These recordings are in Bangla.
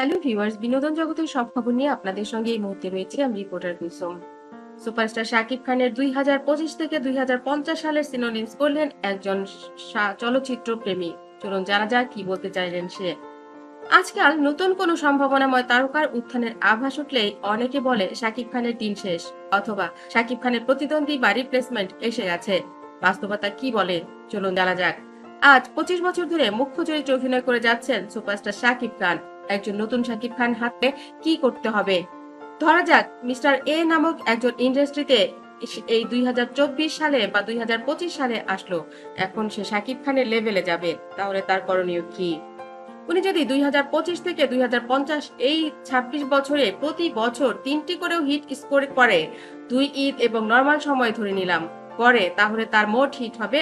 হ্যালো ভিউয়ার্স বিনোদন জগতের সব খবর নিয়ে আপনাদের সঙ্গে এই মুহূর্তে রয়েছে আমি রিপোর্টার কুসুম সুপারস্টার শাকিব খানের দুই হাজার পঁচিশ থেকে দুই হাজার পঞ্চাশ সালের সিনোনিমস করলেন একজন চলচ্চিত্র প্রেমী। চলুন জানা যাক কি বলতে চাইলেন সে। আজকাল নতুন কোনো সম্ভাবনাময় তারকার উত্থানের আভাস উঠলেই অনেকে বলে শাকিব খানের দিন শেষ, অথবা শাকিব খানের প্রতিদ্বন্দ্বী বা রিপ্লেসমেন্ট এসে গেছে। বাস্তবতা কি বলে? চলুন জানা যাক। আজ পঁচিশ বছর ধরে মুখ্য চরিত্রে অভিনয় করে যাচ্ছেন সুপারস্টার শাকিব খান। একজন নতুন শাকিব খান হাতে কি করতে হবে? ধরা যাক, মিস্টার এ নামক একজন ইন্ডাস্ট্রিতে এই দুই হাজার চব্বিশ সালে বা দুই হাজার পঁচিশ সালে আসলো। এখন সে শাকিব খানের লেভেলে যাবে, তাহলে তার করণীয় কি? উনি যদি দুই হাজার পঁচিশ থেকে দুই হাজার পঞ্চাশ এই ২৬ বছরে প্রতি বছর তিনটি করেও হিট স্কোর করে, দুই ঈদ এবং নর্মাল সময় ধরে নিলাম, করে, তাহলে তার মোট হিট হবে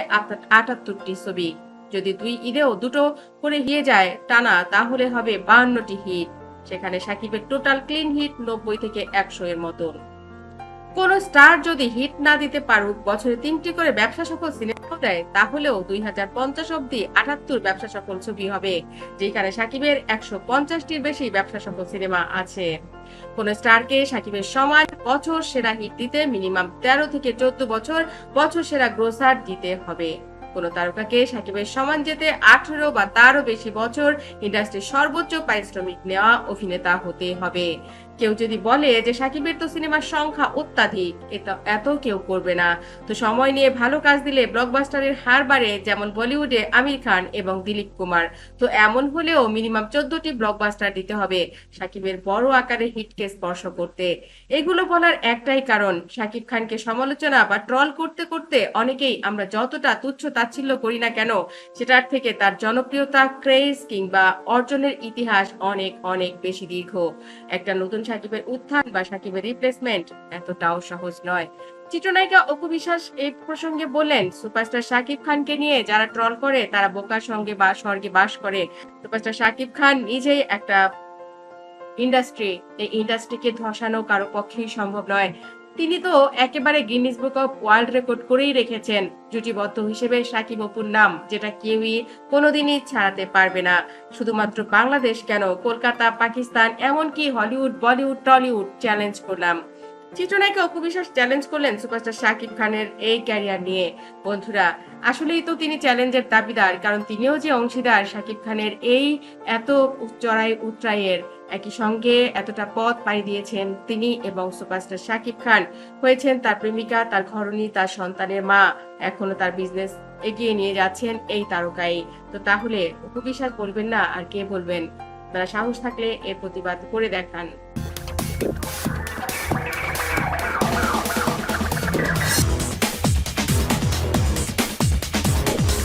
আটাত্তরটি ছবি। যদি দুই ঈদেও দুটো করে হিয়ে যায় টানা, তাহলে হবে বাহান্নটি হিট। সেখানে সাকিবের টোটাল ক্লিন হিট নব্বই থেকে একশো এর মতন। কোন স্টার যদি হিট না দিতে পারুক, বছরে তিনটি করে ব্যবসা সফল সিনেমা দেয়, তাহলেও দুই হাজার পঞ্চাশ অব্দি আটাত্তর ব্যবসা সফল ছবি হবে, যেখানে সাকিবের একশো পঞ্চাশটির বেশি ব্যবসা সফল সিনেমা আছে। কোন স্টারকে সাকিবের সমান বছর সেরা হিট দিতে মিনিমাম তেরো থেকে চোদ্দ বছর বছর সেরা গ্রোসার দিতে হবে। কোন তারকাকে সাকিবের সমান যেতে আঠেরো বা তারও বেশি বছর ইন্ডাস্ট্রির সর্বোচ্চ পারিশ্রমিক নেওয়া অভিনেতা হতে হবে। কেউ যদি বলে যে সাকিবের তো সিনেমার সংখ্যা অত্যাধিক এত কেউ করবে না। তো সময় নিয়ে ভালো কাজ দিলে ব্লকবাস্টারের হার বাড়ে যেমন বলিউডে আমির খান এবং দিলীপ কুমার। তো এমন হলেও মিনিমাম চোদ্দটি ব্লকবাস্টার দিতে হবে সাকিবের বড় আকারে হিটকে স্পর্শ করতে। এগুলো বলার একটাই কারণ, সাকিব খানকে সমালোচনা বা ট্রল করতে করতে অনেকেই আমরা যতটা তুচ্ছ তাচ্ছিল্য করি না কেন, সেটার থেকে তার জনপ্রিয়তা ক্রেজ কিংবা অর্জনের ইতিহাস অনেক অনেক বেশি দীর্ঘ। একটা নতুন সাকিবের উত্থান বা সাকিবের রিপ্লেসমেন্ট এতটাও সহজ নয়। চিত্রনায়িকা অপু বিশ্বাস এই প্রসঙ্গে বললেন, সুপারস্টার শাকিব খানকে নিয়ে যারা ট্রল করে, তারা বোকার সঙ্গে বা স্বর্গে বাস করে। সুপারস্টার শাকিব খান নিজেই একটা ইন্ডাস্ট্রি এই ইন্ডাস্ট্রিকে ধসানো কারও পক্ষেই সম্ভব নয়। তিনি তো একেবারে Guinness book of world record করেই রেখেছেন, জুটিবদ্ধ হিসেবে সাকিব অপুর নাম, যেটা কেউই কোনোদিনই ছাড়াতে পারবে না। শুধুমাত্র বাংলাদেশ কেন, কলকাতা, পাকিস্তান, এমনকি হলিউড বলিউড টলিউড চ্যালেঞ্জ করলাম। চিত্রনায়িকা অপু বিশ্বাস চ্যালেঞ্জ করলেন সুপারস্টার শাকিব খানের এই ক্যারিয়ার নিয়ে। বন্ধুরা, আসলেই তো তিনি চ্যালেঞ্জের দাবিদার, কারণ তিনিও যে অংশীদার, শাকিব খানের এই এত চড়াই উত্রাইয়ের একই সঙ্গে এতটা পথ পাড়ি দিয়েছেন তিনি এবং সুপারস্টার শাকিব খান। হয়েছেন তার প্রেমিকা, তার ঘরণী তার সন্তানের মা। এখনও তার বিজনেস এগিয়ে নিয়ে যাচ্ছেন এই তারকাই। তো তাহলে অপু বিশ্বাস বলবেন না আর কে বলবেন? তারা সাহস থাকলে এর প্রতিবাদ করে দেখান।